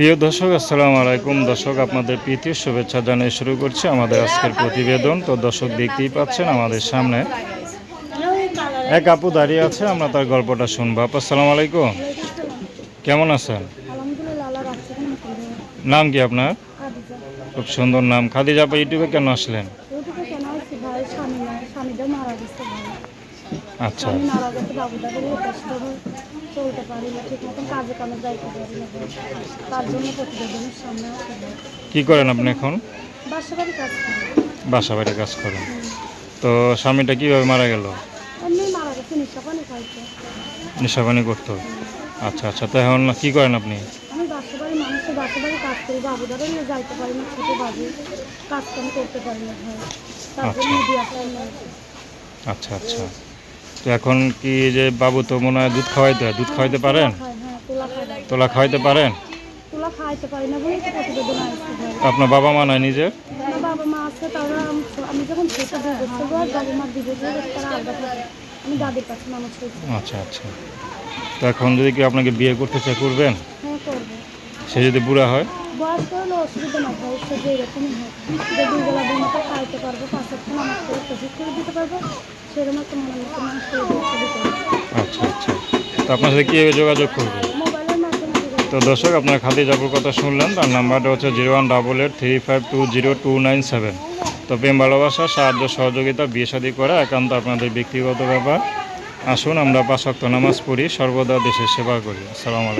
প্রিয় দর্শক, আসসালামু আলাইকুম। দর্শক, আপনাদের প্রীতি শুভেচ্ছা জানিয়ে শুরু করছি আমাদের আজকের প্রতিবেদন। তো দর্শক দেখতেই পাচ্ছেন আমাদের সামনে এক আপু দাঁড়িয়ে আছে, আমরা তার গল্পটা শুনব। আপু, আসসালামু আলাইকুম। কেমন আছেন। নাম কি আপনার? খুব সুন্দর নাম। খাদিজা আপা, ইউটিউবে কেন আসলেন? আচ্ছা। চলতে পারি না ঠিক মতন কাজে কামে যাইতে পারি না। তার জন্য প্রতিবেদনের সামনে কি করেন আপনি এখন? বাসা বাড়ি কাজ করি। বাসা বাড়ি কাজ করেন। তো স্বামীটা কীভাবে মারা গেল? এমনি মারা গেছে নিশা পানি খাইছে নেশাপানি করতো। আচ্ছা আচ্ছা তো এখন কি করেন আপনি? আমি বাসা বাড়ি মানুষের বাসা বাড়ি কাজ করি বাবুদারও নিয়ে যাইতে পারি না ছোটো বাবু। কাজ কাম করতে পারি না। ভাই তার জন্য মিডিয়া আচ্ছা আচ্ছা। তো এখন কি যে বাবু তো মনে হয় দুধ খাওয়াইতে হয়? দুধ খাওয়াইতে পারেন? তোলা খাওয়াইতে পারেন? আপনার বাবা মা নাই নিজের? বাবা মা আছে তারা আমি যখন ছোট বাবা মা আমি দাদির কাছে মানুষ আচ্ছা আচ্ছা। তো এখন যদি কেউ আপনাকে বিয়ে করতে চায় করবেন? হ্যাঁ সে যদি বুড়া হয়? অসুবিধা না আচ্ছা আচ্ছা। তো আপনার সাথে কীভাবে যোগাযোগ করবে? তো দর্শক, আপনারা খাদি জাপুর কথা শুনলেন, তার নাম্বারটা হচ্ছে zero one double eight three five two zero two nine seven. তো প্রেম, ভালোবাসা, সাহায্য, সহযোগিতা, বিয়ে শাদী করা একান্ত আপনাদের ব্যক্তিগত ব্যাপার। আসুন, আমরা পাঁচ ওয়াক্ত নামাজ পড়ি, সর্বদা দেশের সেবা করি। আসসালামু আলাইকুম।